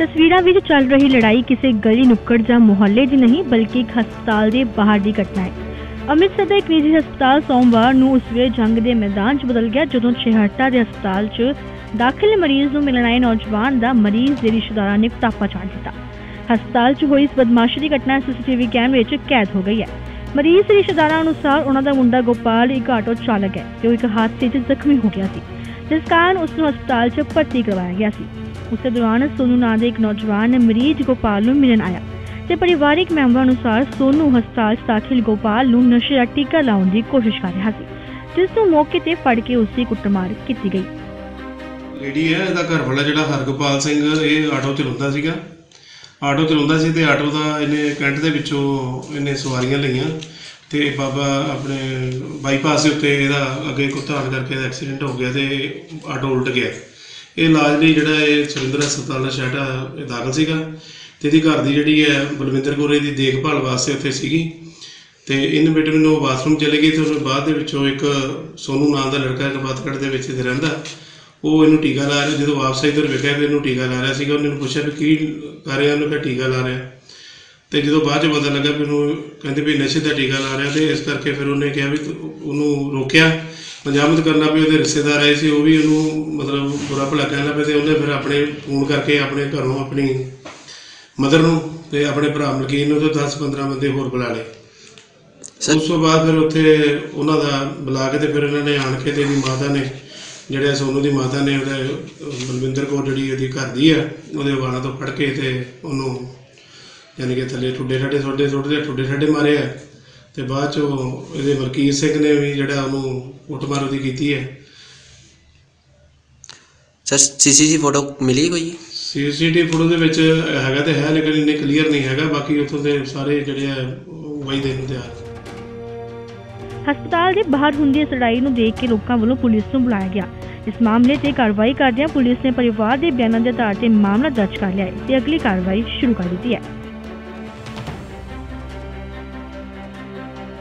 ਤਸਵੀਰਾਂ ਵਿੱਚ ਚੱਲ ਰਹੀ ਲੜਾਈ ਕਿਸੇ ਗਲੀ ਨੁੱਕੜ ਜਾਂ ਮੁਹੱਲੇ ਦੀ ਨਹੀਂ, ਬਲਕਿ ਇੱਕ ਹਸਪਤਾਲ ਦੇ ਬਾਹਰ ਦੀ ਘਟਨਾ ਹੈ। ਅੰਮ੍ਰਿਤਸਰ ਦਾ ਇੱਕ ਨਿੱਜੀ ਹਸਪਤਾਲ ਸੋਮਵਾਰ ਨੂੰ ਉਸ ਵੇਲੇ ਜੰਗ ਦੇ ਮੈਦਾਨ 'ਚ ਬਦਲ ਗਿਆ, ਜਦੋਂ ਛੇਹਰਟਾ ਦੇ ਹਸਪਤਾਲ 'ਚ ਦਾਖਲ ਮਰੀਜ਼ ਨੂੰ ਮਿਲਣ ਆਏ ਨੌਜਵਾਨ ਦਾ ਮਰੀਜ਼ ਦੇ ਰਿਸ਼ਤੇਦਾਰਾਂ ਨੇ ਕੁੱਤਾਪਾ ਚਾੜ ਦਿੱਤਾ। ਹਸਪਤਾਲ 'ਚ ਹੋਈ ਇਸ ਬਦਮਾਸ਼ੀ ਦੀ ਘਟਨਾ ਸੀਸੀਟੀਵੀ ਕੈਮਰੇ 'ਚ ਕੈਦ ਹੋ ਗਈ ਹੈ। ਮਰੀਜ਼ ਦੇ ਰਿਸ਼ਤੇਦਾਰਾਂ ਅਨੁਸਾਰ ਉਹਨਾਂ ਦਾ ਮੁੰਡਾ ਗੋਪਾਲ, ਇੱਕ ਆਟੋ ਚਾਲਕ ਹੈ, ਜੋ ਇੱਕ ਹਾਦਸੇ 'ਚ ਜ਼ਖਮੀ ਹੋ ਗਿਆ ਸੀ, ਜਿਸ ਕਾਰਨ ਉਸ ਨੂੰ ਹਸਪਤਾਲ 'ਚ ਭਰਤੀ ਕਰਵਾਇਆ ਗਿਆ ਸੀ। ਉਸੇ ਦੌਰਾਨ ਸੋਨੂ ਨਾਂ ਦੇ ਇੱਕ ਨੌਜਵਾਨ ਮਰੀਜ਼ ਗੋਪਾਲ ਨੂੰ ਮਿਲਣ ਆਇਆ ਤੇ ਪਰਿਵਾਰਿਕ ਮੈਂਬਰਾਂ ਅਨੁਸਾਰ ਸੋਨੂ ਹਸਪਤਾਲ 'ਚ ਦਾਖਲ ਗੋਪਾਲ ਨੂੰ ਨਸ਼ੇ ਦਾ ਟੀਕਾ ਲਾਉਣ ਦੀ ਕੋਸ਼ਿਸ਼ ਕਰ ਰਿਹਾ ਸੀ, ਜਿਸ ਨੂੰ ਮੌਕੇ ਤੇ ਫੜ ਕੇ ਉਸ ਕੁੱਟਮਾਰ ਕੀਤੀ ਗਈ। ਲੇਡੀ ਹੈ, ਇਹਦਾ ਘਰ ਵਾਲਾ ਜਿਹੜਾ ਹਰਗੋਪਾਲ ਸਿੰਘ, ਇਹ ਆਟੋ ਚਲਾਉਂਦਾ ਸੀਗਾ। ਆਟੋ ਚਲਾਉਂਦਾ ਸੀ ਤੇ ਆਟੋ ਦਾ ਇਹਨੇ ਕੈਂਟ ਦੇ ਵਿੱਚੋਂ ਇਹਨੇ ਸਵਾਰੀਆਂ ਲਈਆਂ ਤੇ ਬਾਬਾ ਆਪਣੇ ਬਾਈਪਾਸ ਦੇ ਉੱਤੇ ਇਹਦਾ ਅੱਗੇ ਕੁੱਤਾ ਆਣ ਕਰਕੇ ਇਹਦਾ ਐਕਸੀਡੈਂਟ ਹੋ ਗਿਆ ਤੇ ਆਟੋ ਉਲਟ ਗਿਆ। ਇਹ ਇਲਾਜ ਲਈ ਜਿਹੜਾ ਇਹ ਸੁਰਿੰਦਰ ਹਸਪਤਾਲ ਦਾ ਸ਼ਹਿਟਾ ਇਹ ਦਾਖਲ ਸੀਗਾ ਤੇ ਇਹਦੀ ਘਰ ਦੀ ਜਿਹੜੀ ਹੈ ਬਲਵਿੰਦਰ ਕੌਰ ਦੀ ਦੇਖਭਾਲ ਵਾਸਤੇ ਉੱਥੇ ਸੀਗੀ ਤੇ ਇਹਨੇ ਬੇਟੇ ਨੂੰ ਉਹ ਬਾਥਰੂਮ ਚਲੇ ਗਈ ਤੇ ਉਸ ਬਾਅਦ ਦੇ ਵਿੱਚੋਂ ਇੱਕ ਸੋਨੂ ਨਾਂ ਦਾ ਲੜਕਾ ਇੱਕ ਦੇ ਵਿੱਚ ਇੱਥੇ ਰਹਿੰਦਾ, ਉਹ ਇਹਨੂੰ ਟੀਕਾ ਲਾ ਰਿਹਾ, ਜਦੋਂ ਵਾਪਸ ਇੱਧਰ ਵੇਖਿਆ ਵੀ ਇਹਨੂੰ ਟੀਕਾ ਲਾ ਰਿਹਾ ਸੀਗਾ, ਉਹਨੇ ਇਹਨੂੰ ਪੁੱਛਿਆ ਵੀ ਕੀ ਕਰ ਰਿਹਾ, ਉਹਨੇ ਕਿਹਾ ਟੀਕਾ ਲਾ ਰਿਹਾ। ਤੇ ਜਦੋਂ ਬਾਅਦ ਚ ਪਤਾ ਲੱਗਾ ਵੀ ਉਹਨੂੰ ਕਹਿੰਦੇ ਵੀ ਨਸ਼ੇ ਦਾ ਟੀਕਾ ਲਾ ਰਿਹਾ ਤੇ ਇਸ ਕਰਕੇ ਫਿਰ ਉਹਨੇ ਕਿਹਾ ਵੀ ਉਹਨੂੰ ਰੋਕਿਆ। ਪੰਜਾਮਤ ਕਰਨਾ ਵੀ ਉਹਦੇ ਰਿਸ਼ਤੇਦਾਰ ਆਏ ਸੀ ਉਹ ਵੀ ਉਹਨੂੰ ਮਤਲਬ ਬੁਰਾ ਭਲਾ ਕਹਿਣ ਲੱਗੇ ਤੇ ਉਹਨੇ ਫਿਰ ਆਪਣੇ ਫੋਨ ਕਰਕੇ ਆਪਣੇ ਘਰੋਂ ਆਪਣੀ ਮਦਰ ਨੂੰ ਤੇ ਆਪਣੇ ਭਰਾ ਮਲਕੀਨ ਨੂੰ ਤੇ 10 15 ਬੰਦੇ ਹੋਰ ਬੁਲਾ ਲਏ। ਉਸ ਤੋਂ ਬਾਅਦ ਫਿਰ ਉੱਥੇ ਉਹਨਾਂ ਦਾ ਬੁਲਾ ਕੇ ਤੇ ਫਿਰ ਇਹਨਾਂ ਨੇ ਆਣ ਕੇ ਤੇ ਇਹਦੀ ਮਾਤਾ ਨੇ ਜਿਹੜੇ ਸੋਨੂ ਦੀ ਮਾਤਾ ਨੇ ਉਹਦੇ ਬਲਵਿੰਦਰ ਕੌਰ ਜਿਹੜੀ ਉਹਦੀ ਘਰ ਦੀ ਆ ਉਹਦੇ ਵਾਲਾਂ ਤੋਂ ਫੜ ਕੇ ਤੇ ਉਹਨੂੰ ਯਾਨੀ ਕਿ ਥੱਲੇ ਠੁੱਡੇ ਠੱਡੇ ਛੋਡੇ ਛੋਟੇ ਠੁੱਡੇ ਠੱਡੇ ਮਾਰੇ ਆ। ਤੇ ਬਾਅਦ ਚੋਂ ਇਹਦੇ ਮਲਕੀਤ ਸਿੰਘ ਨੇ ਵੀ ਜਿਹੜਾ ਉਹਨੂੰ ਕੁੱਟਮਾਰ ਉਹਦੀ ਕੀਤੀ ਹੈ। ਸਰ ਸੀਸੀਟੀਵੀ ਫੋਟੋ ਮਿਲੀ ਕੋਈ? ਸੀਸੀਟੀਵੀ ਫੋਟੋ ਦੇ ਵਿੱਚ ਹੈਗਾ ਤੇ ਹੈ ਲੇਕਿਨ ਇੰਨੇ ਕਲੀਅਰ ਨਹੀਂ ਹੈਗਾ। ਬਾਕੀ ਉੱਥੋਂ ਦੇ ਸਾਰੇ ਜਿਹੜੇ ਆ ਉਹ ਵਹੀ ਦੇ ਹੁੰਦੇ ਆ ਹਸਪਤਾਲ ਦੇ ਬਾਹਰ ਹੁੰਦੀ ਇਸ ਲੜਾਈ ਨੂੰ ਦੇਖ ਕੇ ਲੋਕਾਂ ਵੱਲੋਂ ਪੁਲਿਸ ਨੂੰ ਬੁਲਾਇਆ ਗਿਆ। ਇਸ ਮਾਮਲੇ ਤੇ ਕਾਰਵਾਈ ਕਰਦਿਆਂ ਪੁਲਿਸ ਨੇ ਪਰਿਵਾਰ ਦੇ ਬਿਆਨਾਂ ਦੇ ਆਧਾਰ ਤੇ ਮਾਮਲਾ ਦਰਜ ਕਰ ਲਿਆ ਹੈ ਤੇ ਅਗਲੀ ਕਾਰਵਾਈ ਸ਼ੁਰੂ ਕਰ ਦਿੱਤੀ ਹੈ।